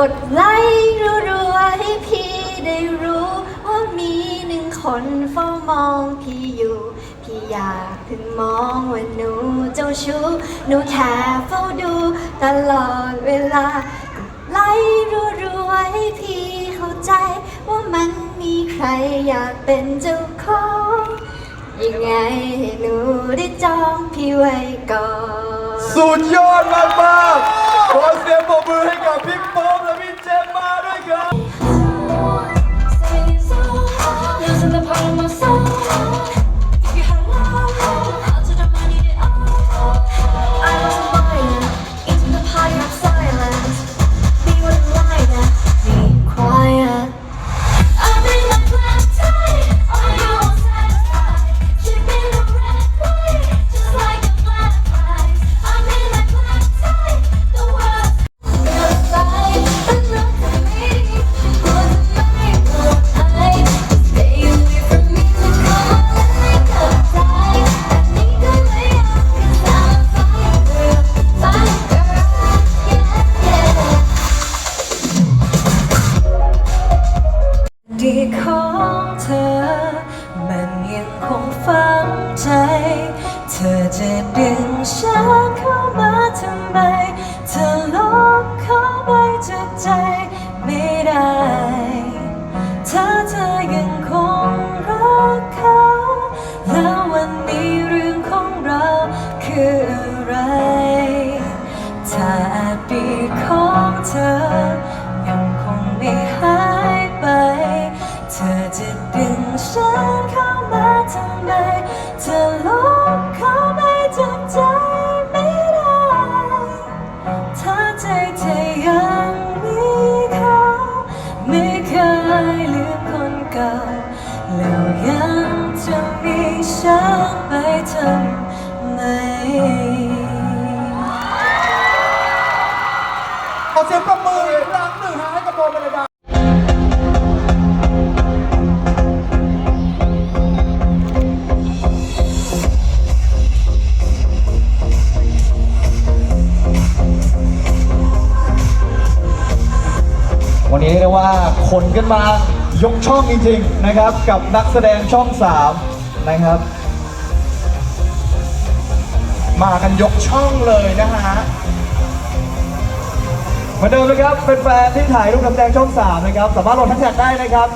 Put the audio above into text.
กดไลค์รัวๆให้พี่ได้รู้ว่ามีหนึ่งคนเฝ้ามองพี่อยู่ พี่อยากถึงมองว่าหนูเจ้าชู้หนูแค่เฝ้าดูตลอดเวลา กดไล่รัวๆให้พี่เข้าใจ ว่ามันมีใครอยากเป็นเจ้าของยังไงให้หนูได้จองพี่ไว้ก่อน สุดยอดมากๆขอเสียงปรบมือให้กับพี่ ของเธอ มันยังคงฝังใจ เธอจะดึงฉันเข้ามาทำไม เธอลบเข้าไปจากใจไม่ได้ ถ้าเธอยังคงรักเขา แล้ววันนี้เรื่องของเราคืออะไร ถ้าอดีตของเธอ แล้วยังจะมีฉันไปทำไม ขอเสียงปรบมืออีกครั้งหนึ่งฮะให้กับโบเมลดา วันนี้เรียกว่าคนกันมา ยกช่องจริงๆนะครับ กับนักแสดงช่อง3นะครับ มากันยกช่องเลยนะฮะเหมือนเดิมนะครับเป็นแฟนๆที่ถ่ายรูปนักแสดงช่อง3นะครับ สามารถลดแฮชแท็กได้นะครับ